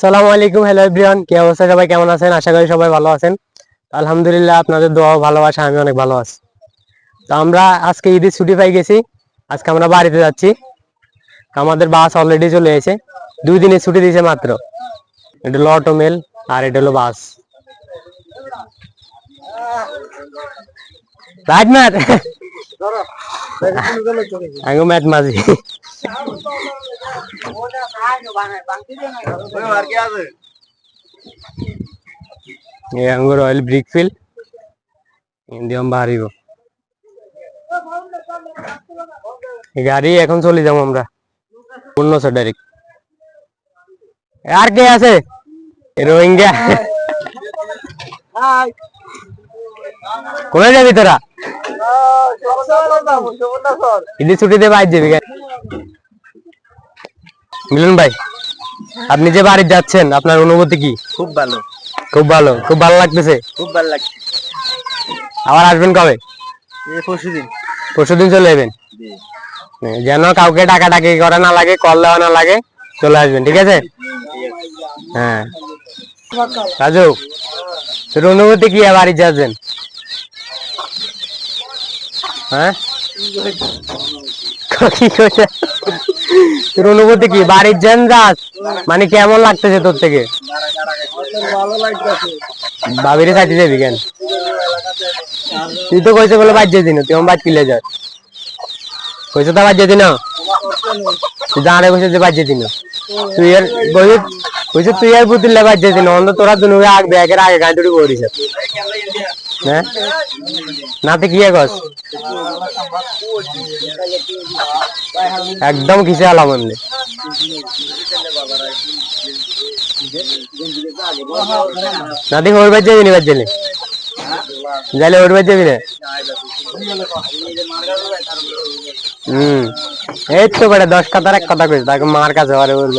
সালামু আলাইকুম hello everyone কি অবস্থা সবাই? কেমন আছেন? আশা করি সবাই ভালো আছেন। আলহামদুলিল্লাহ আপনাদের দোয়া ভালোবাসা আমি অনেক ভালো আছি। তো আমরা আজকে ঈদের ছুটি পাই গেছি। আজকে আমরা বাড়িতে যাচ্ছি। আমাদের বাস অলরেডি চলে এসেছে। দুই দিনের ছুটি দিয়েছে মাত্র। এটা হলো অটো মেল আর এটা হলো বাস। রাইট ম্যাট আগে ম্যাট মাঝি ये अंगूर ऑयल ब्रिक फिल ইন্ডিয়াম বাড়িব গাড়ি এখন চলে যাবো আমরা পূর্ণশো ডাইরেক্ট আর কে আছে রোহিঙ্গা কোথায় যাবি তোরা ঈদের ছুটিতে বাইর যাবি কেন? মিলন ভাই আপনি যে বাড়ি যাচ্ছেন আপনার অনুভূতি কি? খুব ভালো। খুব ভালো খুব ভালো লাগতেছে? খুব ভালো লাগছে। আবার আসবেন কবে? এই পরশু দিন। চলে যাবেন যেন কাউকে টাকা টাকি করা না লাগে কল দেওয়া না লাগে চলে আসবেন ঠিক আছে? হ্যাঁ। রাজু তোর অনুভূতি কি বাড়ি যাচ্ছেন? হ্যাঁ? কি কইছে? তোর অনুভূতি কি? বাড়ির যাস মানে কেমন লাগতেছে তোর থেকে? বাবির সাথে যাবি কেন? তুই তো কইছে বলে বাদ দিন, তুই আমার বাদ কিলে যাস কইছে তো বাদ দিয়ে দিন বসে যে দিয়ে দিন। তুই আর কইছে কইছে তুই আর বুতিলে বাদ দিয়ে দিন অন্য তোরা দুনুকে আগ ব্যাগের আগে গান তুই করিস হ্যাঁ? নাতে কি কস একদম কিসে আলাম এমনি। নাতি, ওর বাদ যাবি নি বাদ দিলে যাইলে ওর বাদ যাবি হম। এই তো বেটা, দশ কথার এক কথা কইস, তাকে মার কাছে আরে বাদ।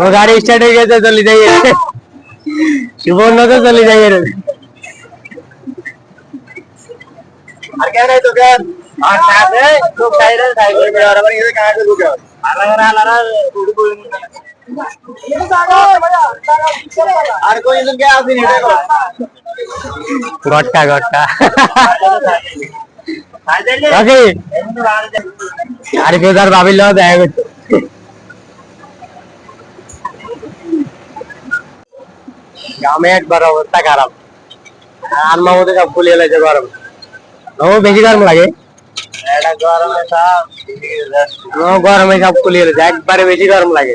ও গাড়ি স্টার্ট হয়ে গেছে, চলে যাই সুবর্ণ তো চলে যাই রে আর কেন তো আর সাথে তো খাইরে সাইকেল আর আবার এর কাছে ঢুকে আলাদা আলাদা উড়ি বই আর কোই ইন্দন কে আসেনি এটা কর গটকা গটকা সাইকেল রাখি। এমন আর কেউ তার ভাবির লোক দেখা করছে গ্রামে একবার অবস্থা খারাপ। আর মামুদের সব ফুলিয়ে লাগছে গরম। ও বেশি গরম লাগে? গরমে সব ও গরমে সব ফুলিয়ে লাগছে একবারে বেশি গরম লাগে।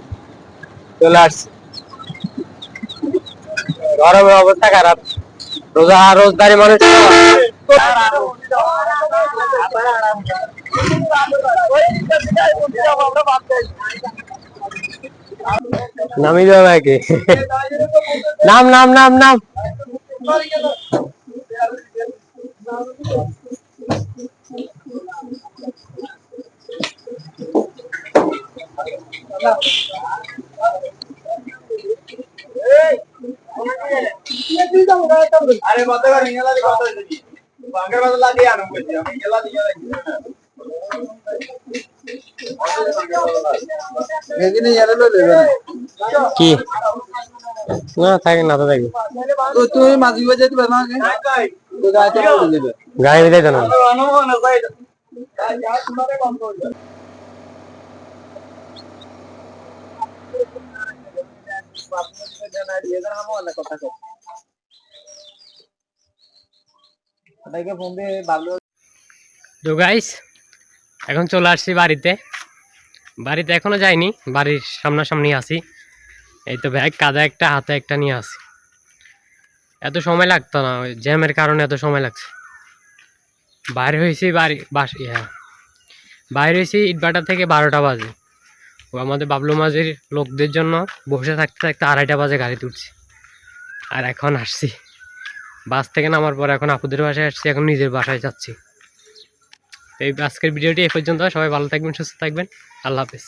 চলে আসছি। গরমের অবস্থা খারাপ। রোজা রোজদারি মানুষ নামি নাকি? নাম নাম নাম নাম। আরে কত করে নিয়ে কত হইছে বাঙ্গার বদলা দিয়ে আনো কইছি আমি ইয়ারে লইলে কি? না থাকে না তো থাকি। তো তুই মাঝি বাজে দিবে না আগে? তো গাইতে বলে দিবে। গাড়ি বিদায় জানো ফোন দিয়ে ভালো তো গাইস এখন চলে আসছি বাড়িতে। বাড়িতে এখনও যাইনি, বাড়ির সামনাসামনি আছি। এই তো ব্যাগ কাদা একটা, হাতে একটা নিয়ে আসি। এত সময় লাগতো না জ্যামের কারণে এত সময় লাগছে। বাইরে হয়েছি বাড়ি, বাস হ্যাঁ বাইরে হয়েছি ইটবাটা থেকে বারোটা বাজে। ও আমাদের বাবলু মাঝির লোকদের জন্য বসে থাকতে থাকতে আড়াইটা বাজে গাড়ি তুলছি আর এখন আসছি। বাস থেকে নামার পর এখন আপুদের বাসায় আসছি, এখন নিজের বাসায় যাচ্ছি। এই আজকের ভিডিওটি এই পর্যন্ত। সবাই ভালো থাকবেন, সুস্থ থাকবেন। আল্লাহ হাফেজ।